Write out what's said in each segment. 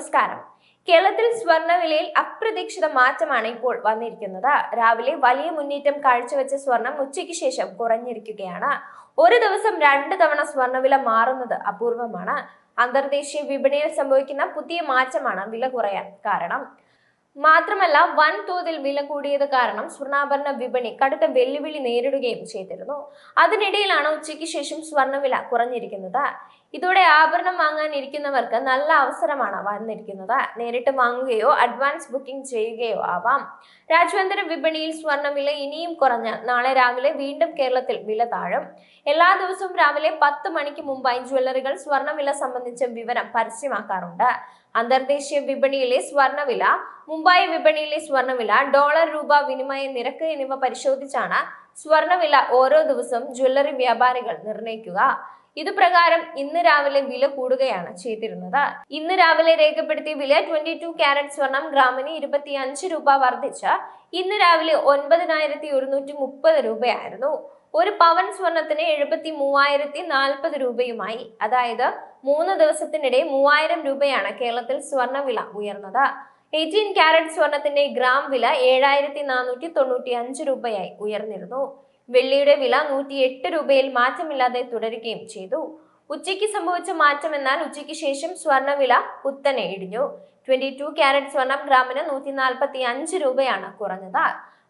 നമസ്കാരം. കേരളത്തിൽ സ്വർണവിലയിൽ അപ്രതീക്ഷിത മാറ്റമാണ് ഇപ്പോൾ വന്നിരിക്കുന്നത്. രാവിലെ വലിയ മുന്നേറ്റം കാഴ്ചവെച്ച സ്വർണം ഉച്ചയ്ക്ക് ശേഷം കുറഞ്ഞിരിക്കുകയാണ്. ഒരു ദിവസം രണ്ട് തവണ സ്വർണവില മാറുന്നത് അപൂർവമാണ്. അന്തർദേശീയ വിപണിയിൽ സംഭവിക്കുന്ന പുതിയ മാറ്റമാണ് വില കുറയാൻ കാരണം. മാത്രമല്ല വൻതോതിൽ വില കൂടിയത് കാരണം സ്വർണാഭരണ വിപണി കടുത്ത വെല്ലുവിളി നേരിടുകയും ചെയ്തിരുന്നു. അതിനിടയിലാണ് ഉച്ചയ്ക്ക് ശേഷം സ്വർണവില കുറഞ്ഞിരിക്കുന്നത്. ഇതോടെ ആഭരണം വാങ്ങാൻ ഇരിക്കുന്നവർക്ക് നല്ല അവസരമാണ് വന്നിരിക്കുന്നത്. നേരിട്ട് വാങ്ങുകയോ അഡ്വാൻസ് ബുക്കിംഗ് ചെയ്യുകയോ ആവാം. രാജ്യാന്തര വിപണിയിൽ സ്വർണവില ഇനിയും കുറഞ്ഞ് നാളെ രാവിലെ വീണ്ടും കേരളത്തിൽ വില താഴും. എല്ലാ ദിവസവും രാവിലെ പത്ത് മണിക്ക് മുമ്പായി ജ്വല്ലറികൾ സ്വർണവില സംബന്ധിച്ച വിവരം പരസ്യമാക്കാറുണ്ട്. അന്തർദേശീയ വിപണിയിലെ സ്വർണവില മുംബൈ വിപണിയിലെ സ്വർണവില ഡോളർ രൂപ വിനിമയ നിരക്ക് എന്നിവ പരിശോധിച്ചാണ് സ്വർണവില ഓരോ ദിവസം ജ്വല്ലറി വ്യാപാരികൾ നിർണയിക്കുക ഇത് പ്രകാരം ഇന്ന് രാവിലെ വില കൂടുകയാണ് ചെയ്തിരുന്നത്. ഇന്ന് രാവിലെ രേഖപ്പെടുത്തിയ വില ട്വന്റി ടു ക്യാരറ്റ് സ്വർണം ഗ്രാമിന് ഇരുപത്തി അഞ്ച് രൂപ വർദ്ധിച്ച് ഇന്ന് രാവിലെ ഒൻപതിനായിരത്തി ഒരുന്നൂറ്റി മുപ്പത് രൂപയായിരുന്നു. ഒരു പവൻ സ്വർണത്തിന് എഴുപത്തി മൂവായിരത്തി നാൽപ്പത് രൂപയുമായി. അതായത് മൂന്ന് ദിവസത്തിനിടെ മൂവായിരം രൂപയാണ് കേരളത്തിൽ സ്വർണവില ഉയർന്നത്. എയ്റ്റീൻ കാരറ്റ് സ്വർണത്തിന്റെ ഗ്രാം വില ഏഴായിരത്തി നാനൂറ്റി തൊണ്ണൂറ്റി അഞ്ച് രൂപയായി ഉയർന്നിരുന്നു. വെള്ളിയുടെ വില നൂറ്റി എട്ട് രൂപയിൽ മാറ്റമില്ലാതെ തുടരുകയും ചെയ്തു. ഉച്ചയ്ക്ക് സംഭവിച്ച മാറ്റം എന്നാൽ ഉച്ചയ്ക്ക് ശേഷം സ്വർണവില കുത്തനെ ഇടിഞ്ഞു. ട്വന്റി ടു ക്യാരറ്റ് സ്വർണം ഗ്രാമിന് നൂറ്റി നാൽപ്പത്തി അഞ്ച് രൂപയാണ് കുറഞ്ഞത്.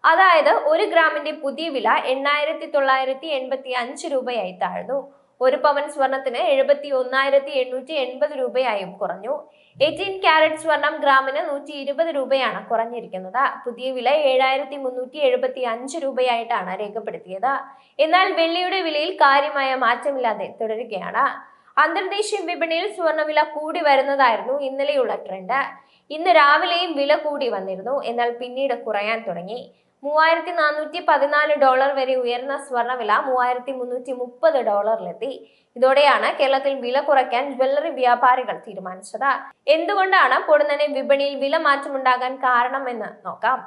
അതായത് ഒരു ഗ്രാമിന്റെ പുതിയ വില എണ്ണായിരത്തി തൊള്ളായിരത്തി എൺപത്തി അഞ്ച് രൂപയായി താഴ്ന്നു. ഒരു പവൻ സ്വർണത്തിന് എഴുപത്തി ഒന്നായിരത്തി എണ്ണൂറ്റി എൺപത് രൂപയായും കുറഞ്ഞു. എയ്റ്റീൻ ക്യാരറ്റ് സ്വർണം ഗ്രാമിന് നൂറ്റി ഇരുപത് രൂപയാണ് കുറഞ്ഞിരിക്കുന്നത്. പുതിയ വില ഏഴായിരത്തി മുന്നൂറ്റി എഴുപത്തി അഞ്ച് രൂപയായിട്ടാണ് രേഖപ്പെടുത്തിയത്. എന്നാൽ വെള്ളിയുടെ വിലയിൽ കാര്യമായ മാറ്റമില്ലാതെ തുടരുകയാണ്. അന്തർദേശീയ വിപണിയിൽ സ്വർണവില കൂടി വരുന്നതായിരുന്നു ഇന്നലെയുള്ള ട്രെൻഡ്. ഇന്ന് രാവിലെയും വില കൂടി വന്നിരുന്നു. എന്നാൽ പിന്നീട് കുറയാൻ തുടങ്ങി. മൂവായിരത്തി നാനൂറ്റി പതിനാല് ഡോളർ വരെ ഉയർന്ന സ്വർണവില മൂവായിരത്തി മുന്നൂറ്റി മുപ്പത് ഡോളറിലെത്തി. ഇതോടെയാണ് കേരളത്തിൽ വില കുറയ്ക്കാൻ ജ്വല്ലറി വ്യാപാരികൾ തീരുമാനിച്ചത്. എന്തുകൊണ്ടാണ് പൊടുന്നനെ വിപണിയിൽ വില മാറ്റമുണ്ടാകാൻ കാരണമെന്ന് നോക്കാം.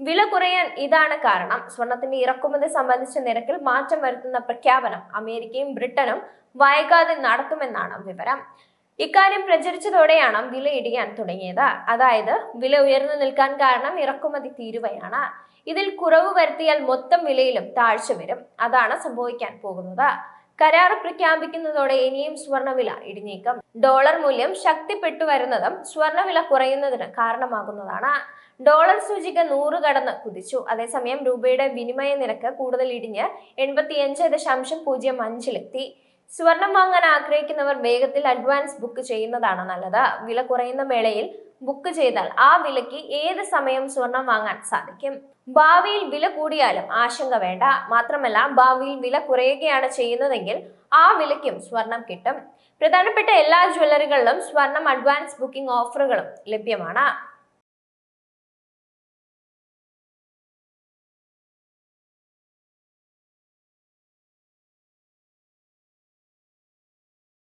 വില കുറയാൻ ഇതാണ് കാരണം. സ്വർണത്തിന്റെ ഇറക്കുമതി സംബന്ധിച്ച നിരക്കിൽ മാറ്റം വരുത്തുന്ന പ്രഖ്യാപനം അമേരിക്കയും ബ്രിട്ടനും വൈകാതെ നടത്തുമെന്നാണ് വിവരം. ഇക്കാര്യം പ്രചരിച്ചതോടെയാണ് വില ഇടിയാൻ തുടങ്ങിയത്. അതായത് വില ഉയർന്നു നിൽക്കാൻ കാരണം ഇറക്കുമതി തീരുവയാണ് ഇതിൽ കുറവ് വരുത്തിയാൽ മൊത്തം വിലയിലും താഴ്ച വരും. അതാണ് സംഭവിക്കാൻ പോകുന്നത്. കരാർ പ്രഖ്യാപിക്കുന്നതോടെ ഇനിയും സ്വർണവില ഇടിഞ്ഞേക്കും. ഡോളർ മൂല്യം ശക്തിപ്പെട്ടു വരുന്നതും സ്വർണവില കുറയുന്നതിന് കാരണമാകുന്നതാണ്. ഡോളർ സൂചിക നൂറ് കടന്ന് കുതിച്ചു. അതേസമയം രൂപയുടെ വിനിമയ നിരക്ക് കൂടുതൽ ഇടിഞ്ഞ് എൺപത്തിയഞ്ച് ദശാംശം പൂജ്യം അഞ്ചിലെത്തി. സ്വർണം വാങ്ങാൻ ആഗ്രഹിക്കുന്നവർ വേഗത്തിൽ അഡ്വാൻസ് ബുക്ക് ചെയ്യുന്നതാണ് നല്ലത്. വില കുറയുന്ന വേളയിൽ ബുക്ക് ചെയ്താൽ ആ വിലയ്ക്ക് ഏത് സമയം സ്വർണം വാങ്ങാൻ സാധിക്കും? ഭാവിയിൽ വില കൂടിയാലും ആശങ്ക വേണ്ട. മാത്രമല്ല ഭാവിയിൽ വില കുറയുകയാണ് ചെയ്യുന്നതെങ്കിൽ ആ വിലയ്ക്കും സ്വർണം കിട്ടും. പ്രധാനപ്പെട്ട എല്ലാ ജ്വല്ലറികളിലും സ്വർണം അഡ്വാൻസ് ബുക്കിംഗ് ഓഫറുകളും ലഭ്യമാണ്.